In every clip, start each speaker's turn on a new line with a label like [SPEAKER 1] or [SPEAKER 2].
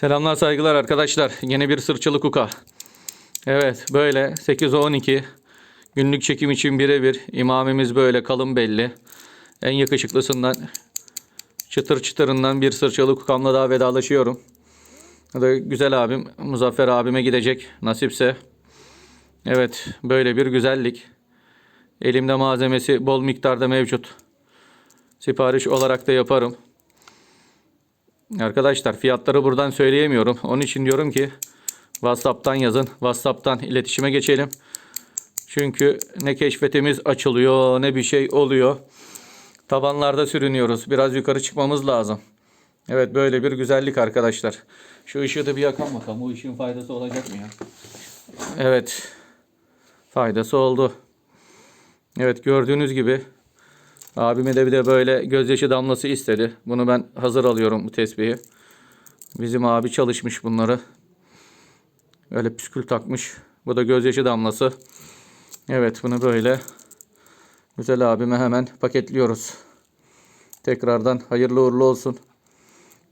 [SPEAKER 1] Selamlar saygılar arkadaşlar. Yeni bir sırçılı kuka. Evet böyle 8-12 günlük çekim için birebir. İmamimiz böyle kalın belli. En yakışıklısından çıtır çıtırından bir sırçalı kukamla daha vedalaşıyorum. Da güzel abim Muzaffer abime gidecek nasipse. Evet böyle bir güzellik. Elimde malzemesi bol miktarda mevcut. Sipariş olarak da yaparım. Arkadaşlar fiyatları buradan söyleyemiyorum. Onun için diyorum ki WhatsApp'tan yazın. WhatsApp'tan iletişime geçelim. Çünkü ne keşfetimiz açılıyor ne bir şey oluyor. Tabanlarda sürünüyoruz. Biraz yukarı çıkmamız lazım. Evet böyle bir güzellik arkadaşlar. Şu ışığı da bir yakan bakalım. Bu ışığın faydası olacak mı ya? Evet. Faydası oldu. Evet gördüğünüz gibi abime de bir de böyle gözyaşı damlası istedi. Bunu ben hazır alıyorum bu tesbihi. Bizim abi çalışmış bunları. Öyle püskül takmış. Bu da gözyaşı damlası. Evet bunu böyle güzel abime hemen paketliyoruz. Tekrardan hayırlı uğurlu olsun.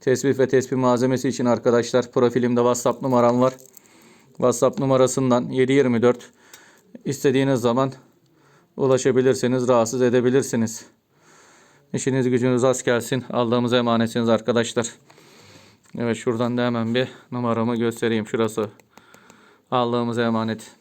[SPEAKER 1] Tesbih ve tesbih malzemesi için arkadaşlar profilimde WhatsApp numaram var. WhatsApp numarasından 724 istediğiniz zaman ulaşabilirsiniz, rahatsız edebilirsiniz. İşiniz gücünüz az gelsin. Aldığımız emanetsiniz arkadaşlar. Evet şuradan da hemen bir numaramı göstereyim. Şurası. Aldığımız emanet.